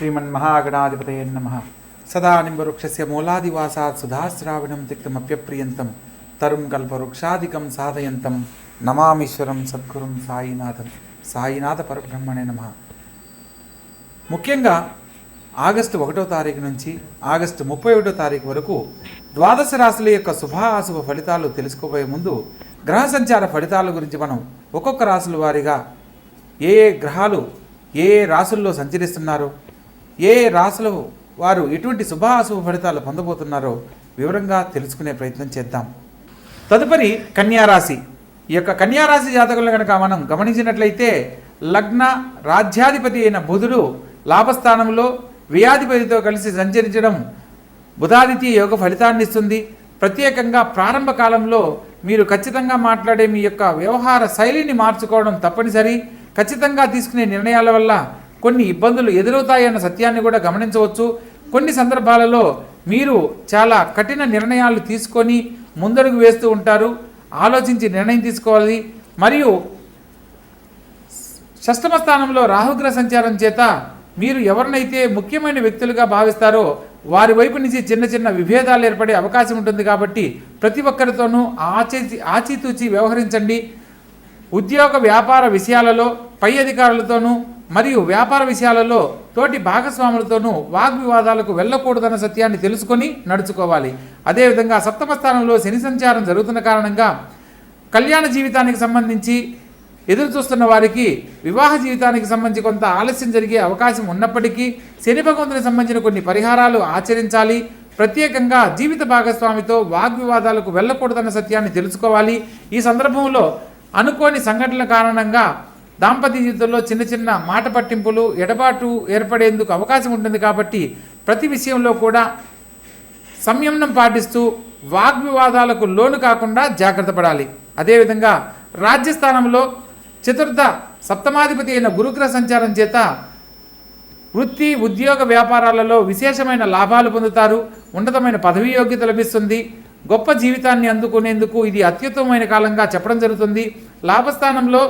శ్రీమన్మహాగణాధిపతయ నమ సదా నింబవృక్షస్య మూలాదివాసాత్ సుధాశ్రావణం తిక్తమప్యప్రియంతం తరుం కల్పవృక్షాదికం సాధయంతం నమామీశ్వరం సద్గురుం సాయినాథం సాయినాథ పరబ్రహ్మణే నమ ముఖ్యంగా ఆగస్టు ఒకటో తారీఖు నుంచి ఆగస్టు ముప్పై ఒకటో తారీఖు వరకు ద్వాదశ రాశుల యొక్క శుభ అశుభ ఫలితాలు తెలుసుకోబోయే ముందు గ్రహ సంచార ఫలితాల గురించి మనం ఒక్కొక్క రాశుల వారిగా ఏ ఏ గ్రహాలు ఏ ఏ రాశుల్లో సంచరిస్తున్నారు ఏ ఏ వారు ఎటువంటి శుభ అశుభ ఫలితాలు పొందబోతున్నారో వివరంగా తెలుసుకునే ప్రయత్నం చేద్దాం. తదుపరి కన్యారాశి ఈ యొక్క కన్యారాశి జాతకులను కనుక మనం గమనించినట్లయితే లగ్న రాజ్యాధిపతి అయిన బుధుడు లాభస్థానంలో వ్యాధిపతితో కలిసి సంచరించడం బుధాదిత్య యోగ ఫలితాన్ని ఇస్తుంది. ప్రత్యేకంగా ప్రారంభ కాలంలో మీరు ఖచ్చితంగా మాట్లాడే మీ యొక్క వ్యవహార శైలిని మార్చుకోవడం తప్పనిసరి. ఖచ్చితంగా తీసుకునే నిర్ణయాల వల్ల కొన్ని ఇబ్బందులు ఎదురవుతాయన్న సత్యాన్ని కూడా గమనించవచ్చు. కొన్ని సందర్భాలలో మీరు చాలా కఠిన నిర్ణయాలు తీసుకొని ముందడుగు వేస్తూ ఉంటారు. ఆలోచించి నిర్ణయం తీసుకోవాలి. మరియు షష్టమ స్థానంలో రాహుగ్రహ సంచారం చేత మీరు ఎవరినైతే ముఖ్యమైన వ్యక్తులుగా భావిస్తారో వారి వైపు నుంచి చిన్న చిన్న విభేదాలు ఏర్పడే అవకాశం ఉంటుంది కాబట్టి ప్రతి ఒక్కరితోనూ ఆచి ఆచితూచి వ్యవహరించండి. ఉద్యోగ వ్యాపార విషయాలలో పై అధికారులతోనూ మరియు వ్యాపార విషయాలలో తోటి భాగస్వాములతోనూ వాగ్వివాదాలకు వెళ్ళకూడదన్న సత్యాన్ని తెలుసుకొని నడుచుకోవాలి. అదేవిధంగా సప్తమ స్థానంలో శని సంచారం జరుగుతున్న కారణంగా కళ్యాణ జీవితానికి సంబంధించి ఎదురు చూస్తున్న వారికి వివాహ జీవితానికి సంబంధించి కొంత ఆలస్యం జరిగే అవకాశం ఉన్నప్పటికీ శని భగవంతునికి సంబంధించిన కొన్ని పరిహారాలు ఆచరించాలి. ప్రత్యేకంగా జీవిత భాగస్వామితో వాగ్వివాదాలకు వెళ్ళకూడదన్న సత్యాన్ని తెలుసుకోవాలి. ఈ సందర్భంలో అనుకోని సంఘటనల కారణంగా దాంపత్య జీవితంలో చిన్న చిన్న మాట పట్టింపులు ఎడబాటు ఏర్పడేందుకు అవకాశం ఉంటుంది కాబట్టి ప్రతి విషయంలో కూడా సంయమనం పాటిస్తూ వాగ్వివాదాలకు లోను కాకుండా జాగ్రత్త పడాలి. అదేవిధంగా రాజ్యస్థానంలో చతుర్థ సప్తమాధిపతి అయిన గురుగ్రహ సంచారం చేత వృత్తి ఉద్యోగ వ్యాపారాలలో విశేషమైన లాభాలు పొందుతారు. ఉన్నతమైన పదవి యోగ్యత లభిస్తుంది. గొప్ప జీవితాన్ని అందుకునేందుకు ఇది అత్యుత్తమమైన కాలంగా చెప్పడం జరుగుతుంది. లాభస్థానంలో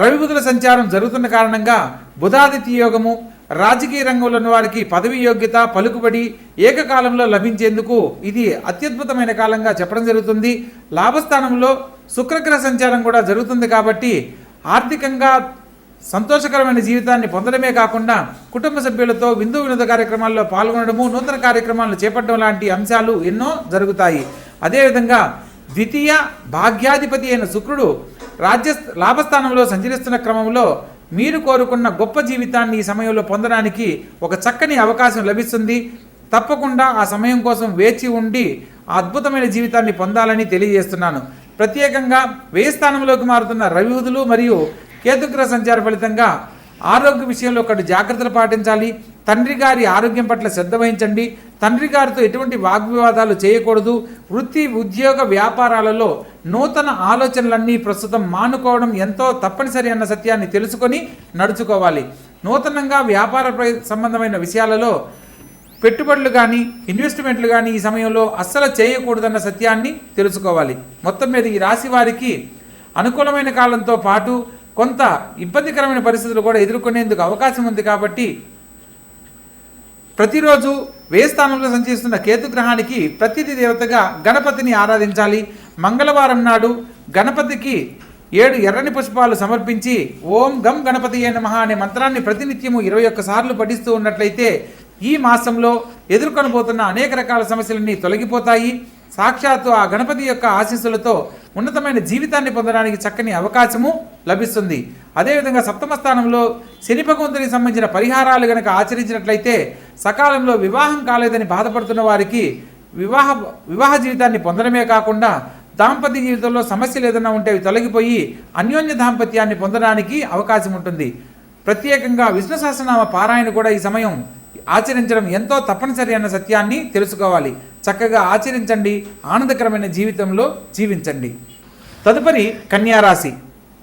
రవిబుధుల సంచారం జరుగుతున్న కారణంగా బుధాదిత్య యోగము రాజకీయ రంగంలో ఉన్న వారికి పదవి యోగ్యత పలుకుబడి ఏకకాలంలో లభించేందుకు ఇది అత్యద్భుతమైన కాలంగా చెప్పడం జరుగుతుంది. లాభస్థానంలో శుక్రగ్రహ సంచారం కూడా జరుగుతుంది కాబట్టి ఆర్థికంగా సంతోషకరమైన జీవితాన్ని పొందడమే కాకుండా కుటుంబ సభ్యులతో విందు వినోద కార్యక్రమాల్లో పాల్గొనడము నూతన కార్యక్రమాలను చేపట్టడం లాంటి అంశాలు ఎన్నో జరుగుతాయి. అదేవిధంగా ద్వితీయ భాగ్యాధిపతి అయిన శుక్రుడు రాజ్య లాభస్థానంలో సంచరిస్తున్న క్రమంలో మీరు కోరుకున్న గొప్ప జీవితాన్ని ఈ సమయంలో పొందడానికి ఒక చక్కని అవకాశం లభిస్తుంది. తప్పకుండా ఆ సమయం కోసం వేచి ఉండి ఆ అద్భుతమైన జీవితాన్ని పొందాలని తెలియజేస్తున్నాను. ప్రత్యేకంగా వ్యయ స్థానంలోకి మారుతున్న రవివుదులు మరియు కేతుగ్రహ సంచార ఫలితంగా ఆరోగ్య విషయంలో ఒకటి జాగ్రత్తలు పాటించాలి. తండ్రి గారి ఆరోగ్యం పట్ల శ్రద్ధ వహించండి. తండ్రి గారితో ఎటువంటి వాగ్వివాదాలు చేయకూడదు. వృత్తి ఉద్యోగ వ్యాపారాలలో నూతన ఆలోచనలన్నీ ప్రస్తుతం మానుకోవడం ఎంతో తప్పనిసరి అన్న సత్యాన్ని తెలుసుకొని నడుచుకోవాలి. నూతనంగా వ్యాపార ప్ర- సంబంధమైన విషయాలలో పెట్టుబడులు కానీ ఇన్వెస్ట్మెంట్లు కానీ ఈ సమయంలో అస్సలు చేయకూడదన్న సత్యాన్ని తెలుసుకోవాలి. మొత్తం మీద ఈ రాశి వారికి అనుకూలమైన కాలంతో పాటు కొంత ఇబ్బందికరమైన పరిస్థితులు కూడా ఎదుర్కొనేందుకు అవకాశం ఉంది కాబట్టి ప్రతిరోజు వ్యయ స్థానంలో సంచరిస్తున్న కేతుగ్రహానికి ప్రతిథి దేవతగా గణపతిని ఆరాధించాలి. మంగళవారం నాడు గణపతికి ఏడు ఎర్రని పుష్పాలు సమర్పించి ఓం గం గణపతి నమః అనే మంత్రాన్ని ప్రతినిత్యము ఇరవై ఒక్క సార్లు పఠిస్తూ ఉన్నట్లయితే ఈ మాసంలో ఎదుర్కొనబోతున్న అనేక రకాల సమస్యలన్నీ తొలగిపోతాయి. సాక్షాత్తు ఆ గణపతి యొక్క ఆశీస్సులతో ఉన్నతమైన జీవితాన్ని పొందడానికి చక్కని అవకాశము లభిస్తుంది. అదేవిధంగా సప్తమ స్థానంలో శని భగవంతునికి సంబంధించిన పరిహారాలు గనక ఆచరించినట్లయితే సకాలంలో వివాహం కాలేదని బాధపడుతున్న వారికి వివాహ వివాహ జీవితాన్ని పొందడమే కాకుండా దాంపత్య జీవితంలో సమస్యలు ఏదైనా ఉంటే అవి తొలగిపోయి అన్యోన్య దాంపత్యాన్ని పొందడానికి అవకాశం ఉంటుంది. ప్రత్యేకంగా విష్ణు సహస్రనామ పారాయణ కూడా ఈ సమయం ఆచరించడం ఎంతో తప్పనిసరి అన్న సత్యాన్ని తెలుసుకోవాలి. చక్కగా ఆచరించండి ఆనందకరమైన జీవితంలో జీవించండి. తదుపరి కన్యారాశి.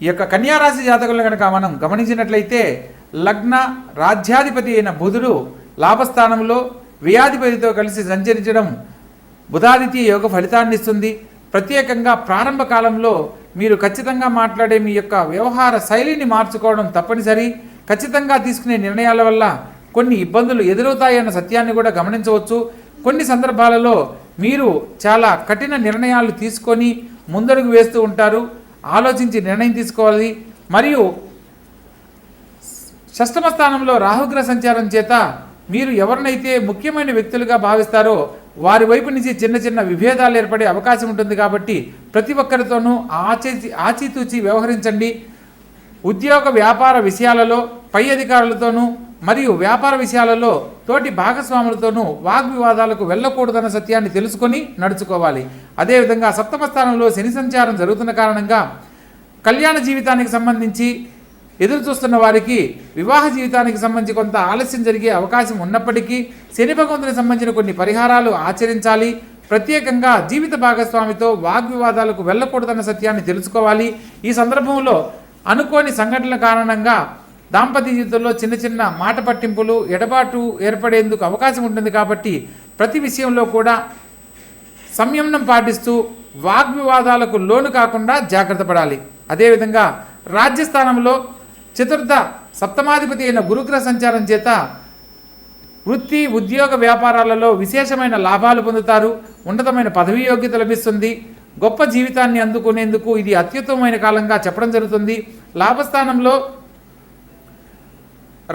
ఈ యొక్క కన్యారాశి జాతకులను కనుక మనం గమనించినట్లయితే లగ్న రాజ్యాధిపతి అయిన బుధుడు లాభస్థానంలో వ్యాధిపతితో కలిసి సంచరించడం బుధాదిత్య యోగ ఫలితాన్ని ఇస్తుంది. ప్రత్యేకంగా ప్రారంభ కాలంలో మీరు ఖచ్చితంగా మాట్లాడే మీ యొక్క వ్యవహార శైలిని మార్చుకోవడం తప్పనిసరి. ఖచ్చితంగా తీసుకునే నిర్ణయాల వల్ల కొన్ని ఇబ్బందులు ఎదురవుతాయన్న సత్యాన్ని కూడా గమనించవచ్చు. కొన్ని సందర్భాలలో మీరు చాలా కఠిన నిర్ణయాలు తీసుకొని ముందడుగు వేస్తూ ఉంటారు. ఆలోచించి నిర్ణయం తీసుకోవాలి. మరియు షష్టమ స్థానంలో రాహుగ్రహ సంచారం చేత మీరు ఎవరినైతే ముఖ్యమైన వ్యక్తులుగా భావిస్తారో వారి వైపు నుంచి చిన్న చిన్న విభేదాలు ఏర్పడే అవకాశం ఉంటుంది కాబట్టి ప్రతి ఒక్కరితోనూ ఆచి ఆచితూచి వ్యవహరించండి. ఉద్యోగ వ్యాపార విషయాలలో పై అధికారులతోనూ మరియు వ్యాపార విషయాలలో తోటి భాగస్వాములతోనూ వాగ్వివాదాలకు వెళ్ళకూడదన్న సత్యాన్ని తెలుసుకొని నడుచుకోవాలి. అదేవిధంగా సప్తమ స్థానంలో శని సంచారం జరుగుతున్న కారణంగా కళ్యాణ జీవితానికి సంబంధించి ఎదురు చూస్తున్న వారికి వివాహ జీవితానికి సంబంధించి కొంత ఆలస్యం జరిగే అవకాశం ఉన్నప్పటికీ శని భగవంతునికి సంబంధించిన కొన్ని పరిహారాలు ఆచరించాలి. ప్రత్యేకంగా జీవిత భాగస్వామితో వాగ్వివాదాలకు వెళ్ళకూడదన్న సత్యాన్ని తెలుసుకోవాలి. ఈ సందర్భంలో అనుకోని సంఘటనల కారణంగా దాంపత్య జీవితంలో చిన్న చిన్న మాట పట్టింపులు ఎడబాటు ఏర్పడేందుకు అవకాశం ఉంటుంది కాబట్టి ప్రతి విషయంలో కూడా సంయమనం పాటిస్తూ వాగ్వివాదాలకు లోను కాకుండా జాగ్రత్త పడాలి. అదేవిధంగా రాజ్యస్థానంలో చతుర్థ సప్తమాధిపతి అయిన గురుగ్రహ సంచారం చేత వృత్తి ఉద్యోగ వ్యాపారాలలో విశేషమైన లాభాలు పొందుతారు. ఉన్నతమైన పదవీ యోగ్యత లభిస్తుంది. గొప్ప జీవితాన్ని అందుకునేందుకు ఇది అత్యుత్తమమైన కాలంగా చెప్పడం జరుగుతుంది. లాభస్థానంలో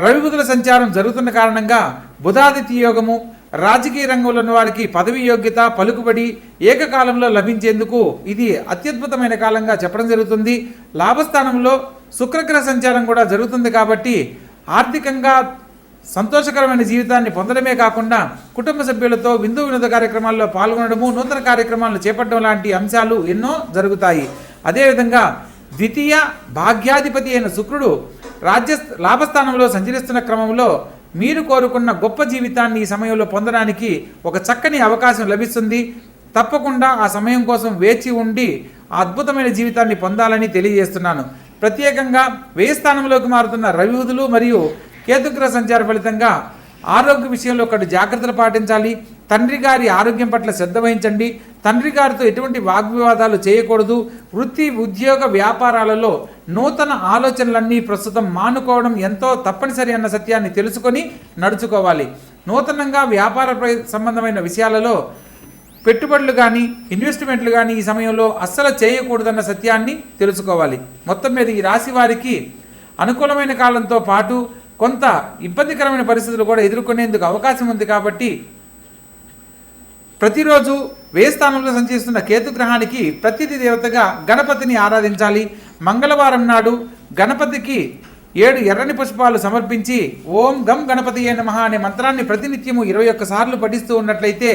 రవి బుధుల సంచారం జరుగుతున్న కారణంగా బుధాదిత్య యోగము రాజకీయ రంగంలో ఉన్న వారికి పదవి యోగ్యత పలుకుబడి ఏకకాలంలో లభించేందుకు ఇది అత్యద్భుతమైన కాలంగా చెప్పడం జరుగుతుంది. లాభస్థానంలో శుక్రగ్రహ సంచారం కూడా జరుగుతుంది కాబట్టి ఆర్థికంగా సంతోషకరమైన జీవితాన్ని పొందడమే కాకుండా కుటుంబ సభ్యులతో విందు వినోద కార్యక్రమాల్లో పాల్గొనడము నూతన కార్యక్రమాలను చేపట్టడం లాంటి అంశాలు ఎన్నో జరుగుతాయి. అదేవిధంగా ద్వితీయ భాగ్యాధిపతి అయిన శుక్రుడు రాజ్య లాభస్థానంలో సంచరిస్తున్న క్రమంలో మీరు కోరుకున్న గొప్ప జీవితాన్ని ఈ సమయంలో పొందడానికి ఒక చక్కని అవకాశం లభిస్తుంది. తప్పకుండా ఆ సమయం కోసం వేచి ఉండి ఆ అద్భుతమైన జీవితాన్ని పొందాలని తెలియజేస్తున్నాను. ప్రత్యేకంగా వ్యయ స్థానంలోకి మారుతున్న రవివుదులు మరియు కేతుగ్రహ సంచార ఫలితంగా ఆరోగ్య విషయంలో ఒకటి జాగ్రత్తలు పాటించాలి. తండ్రి గారి ఆరోగ్యం పట్ల శ్రద్ధ వహించండి. తండ్రి గారితో ఎటువంటి వాగ్వివాదాలు చేయకూడదు. వృత్తి ఉద్యోగ వ్యాపారాలలో నూతన ఆలోచనలన్నీ ప్రస్తుతం మానుకోవడం ఎంతో తప్పనిసరి అన్న సత్యాన్ని తెలుసుకొని నడుచుకోవాలి. నూతనంగా వ్యాపార ప్ర- సంబంధమైన విషయాలలో పెట్టుబడులు కానీ ఇన్వెస్ట్మెంట్లు కానీ ఈ సమయంలో అస్సలు చేయకూడదన్న సత్యాన్ని తెలుసుకోవాలి. మొత్తం మీద ఈ రాశి వారికి అనుకూలమైన కాలంతో పాటు కొంత ఇబ్బందికరమైన పరిస్థితులు కూడా ఎదుర్కొనేందుకు అవకాశం ఉంది కాబట్టి ప్రతిరోజు వ్యయ స్థానంలో సంచరిస్తున్న కేతుగ్రహానికి ప్రతిథి దేవతగా గణపతిని ఆరాధించాలి. మంగళవారం నాడు గణపతికి ఏడు ఎర్రని పుష్పాలు సమర్పించి ఓం గం గణపతి నమః అనే మంత్రాన్ని ప్రతినిత్యము ఇరవై ఒక్క సార్లు పఠిస్తూ ఉన్నట్లయితే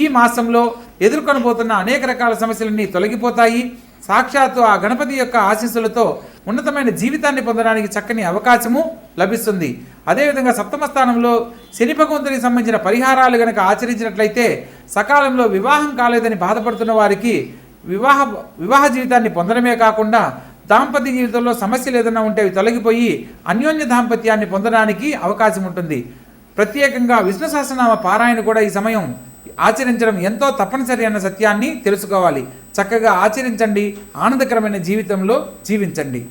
ఈ మాసంలో ఎదుర్కొనబోతున్న అనేక రకాల సమస్యలన్నీ తొలగిపోతాయి. సాక్షాత్తు ఆ గణపతి యొక్క ఆశీస్సులతో ఉన్నతమైన జీవితాన్ని పొందడానికి చక్కని అవకాశము లభిస్తుంది. అదేవిధంగా సప్తమ స్థానంలో శని భగవంతునికి సంబంధించిన పరిహారాలు గనక ఆచరించినట్లయితే సకాలంలో వివాహం కాలేదని బాధపడుతున్న వారికి వివాహ వివాహ జీవితాన్ని పొందడమే కాకుండా దాంపత్య జీవితంలో సమస్యలు ఏదైనా ఉంటే అవి తొలగిపోయి అన్యోన్య దాంపత్యాన్ని పొందడానికి అవకాశం ఉంటుంది. ప్రత్యేకంగా విష్ణు సహస్రనామ పారాయణ కూడా ఈ సమయం ఆచరించడం ఎంతో తప్పనిసరి అన్న సత్యాన్ని తెలుసుకోవాలి. చక్కగా ఆచరించండి. ఆనందకరమైన జీవితంలో జీవించండి.